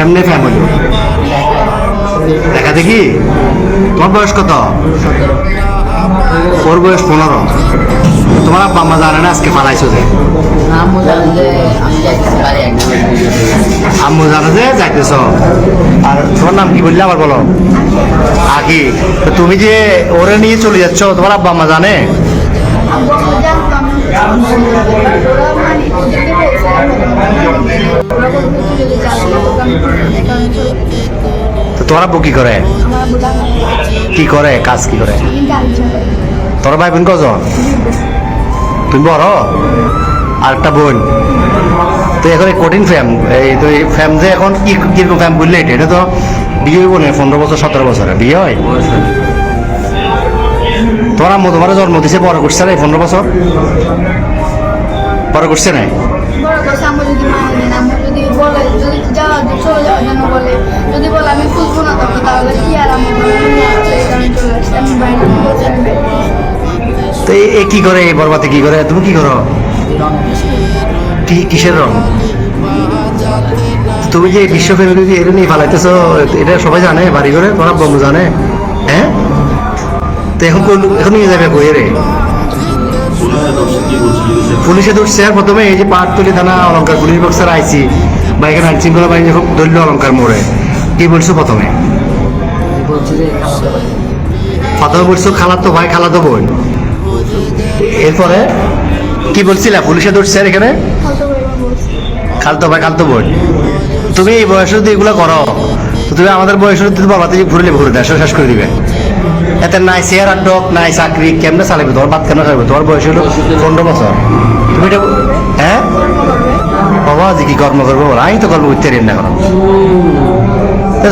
কেমনে ফ্যামিলি দেখা দেখি? তোমার বয়স কত? ওর বয়স পনেরো। তোমার আব্বা আম্মা জানে না আজকে পালাইছো যে? আম্মু জানে যে যাইতেছ আর তোমার নাম কি বললে আবার বলো? আকি। তো তুমি যে ওরে নিয়ে চলে যাচ্ছ তোমার আব্বা আম্মা জানে? তো তোমার আব্বু কি করে? কি করে? কাজ কি করে? তোর ভাই বোন কজন? তুমি বড়? আর একটা বোন। তো এখন এই কঠিন ফ্যাম এই তো এই ফ্যাম যে এখন কি কীরকম ফ্যাম বললে এটা এটা তো বিয়ে হইব না, পনেরো বছর, সতেরো বছরে। বিয়ে হয়। তোমার আম্মু জন্ম দিছে বড় করছে না এই পনেরো বছর। বড় করছে না এ- কি করে এই বরবাতে কি করে তুমি কি করো? কি কিসের রং? তুমি যে এই বিশ্ব ফ্যামিলি এটা নিয়ে ফালাইতেছো এটা সবাই জানে বাড়ি ঘরে তোমার বন্ধু জানে হ্যাঁ? তো এখন এখন নিয়ে যাবে কই রে পুলিশে ধরছে আর প্রথমে এই যে পাহাড়তলি থানা অলঙ্কার পুলিশ বক্সার আইছি। বা এখানে আইন শৃঙ্খলা বাহিনী যখন ধরল অলঙ্কার মোড়ে। কি বলছো প্রথমে? প্রথমে বলছো খালাতো ভাই খালাতো বোন। এরপরে কি বলছিলা? পুলিশে ধরছে আর এখানে? খালতো ভাই খালতো বোন। তুমি এই বয়সে যদি এগুলো করো। তুমি আমাদের বয়সে যদি বাবা থেকে ঘুরলে ঘুরে দেশ শেষ করে দিবে। এতে নাই আর ডক নাই চাকরি কেমনে চালাবে তোমার বাদ কেন চালাবে তোমার বয়স হলো পনেরো বছর। তুমি এটা হ্যাঁ? বাবা যে কি কর্ম করব বলো? আমি তো কর্ম করতে পারি না কোনো।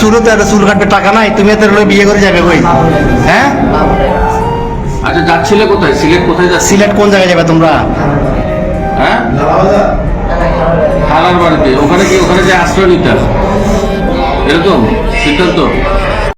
চুলও তো একটা চুল কাটবে টাকা নাই তুমি এত বিয়ে করে যাবে কই? হ্যাঁ? আচ্ছা যাচ্ছিলে কোথায়? সিলেট কোথায় যাচ্ছ সিলেট কোন জায়গায় যাবে তোমরা? হ্যাঁ? খালার বাড়িতে। ওখানে কি ওখানে যে আশ্রয় নিতে এরকম? সিদ্ধান্ত